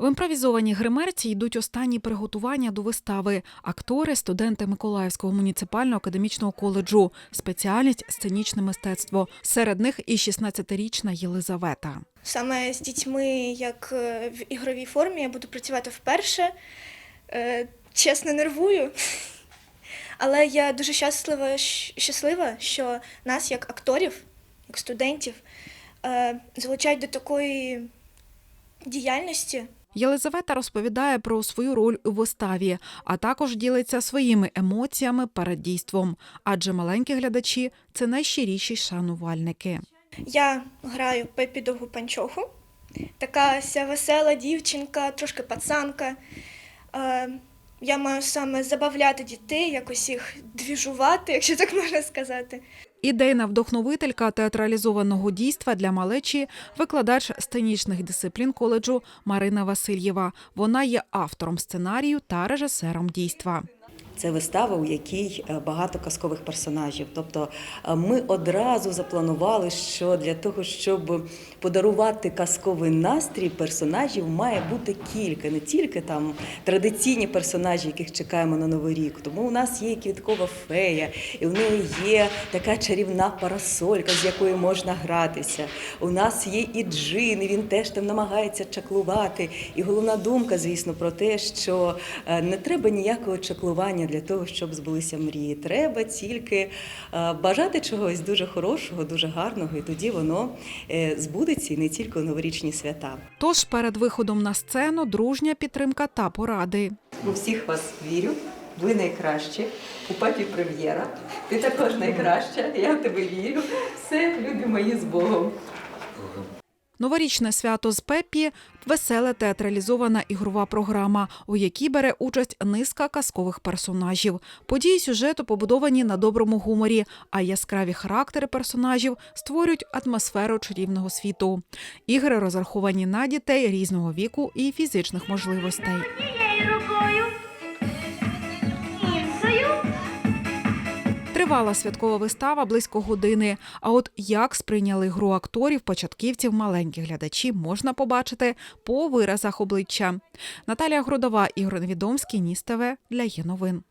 В імпровізованій гримерці йдуть останні приготування до вистави. Актори, студенти Миколаївського муніципального академічного коледжу, спеціальність сценічне мистецтво. Серед них і 16-річна Єлизавета. Саме з дітьми, як е, в ігровій формі, я буду працювати вперше. Е, Чесно, нервую. Але я дуже щаслива, щаслива, що нас, як акторів, як студентів, е, залучають до такої діяльності. Єлизавета розповідає про свою роль у виставі, а також ділиться своїми емоціями перед дійством. Адже маленькі глядачі це найщиріші шанувальники. Я граю Пепі Довгу Панчоху. Така вся весела дівчинка, трошки пацанка. Е, Я маю саме забавляти дітей, якось їх двіжувати, якщо так можна сказати. Ідейна вдохновителька театралізованого дійства для малечі викладач сценічних дисциплін коледжу Марина Васильєва. Вона є автором сценарію та режисером дійства. Це вистава, у якій е, багато казкових персонажів. Тобто е, ми одразу запланували, що для того, щоб подарувати казковий настрій, персонажів має бути кілька, не тільки там традиційні персонажі, яких чекаємо на новий рік. Тому у нас є квіткова фея, і в неї є така чарівна парасолька, з якою можна гратися. У нас є і джин, і він теж там намагається чаклувати. І головна думка, звісно, про те, що е, не треба ніякого чаклування для того, щоб збулися мрії. Треба тільки е, бажати чогось дуже хорошого, дуже гарного, і тоді воно е, збудеться і не тільки у новорічні свята. Тож перед виходом на сцену дружня підтримка та поради. У всіх вас вірю. Ви найкращі. У папі прем'єра. Ти також найкраща. Я в тебе вірю. Все, любі мої з Богом. Новорічне свято з Пеппі – весела театралізована ігрова програма, у якій бере участь низка казкових персонажів. Події сюжету побудовані на доброму гуморі, а яскраві характери персонажів створюють атмосферу чарівного світу. Ігри розраховані на дітей різного віку і фізичних можливостей. Тривала святкова вистава близько години. А от як сприйняли гру акторів, початківців, маленькі глядачі можна побачити по виразах обличчя. Наталія Грудова, Ігор Невідомський, Ніс ТВ для є новин.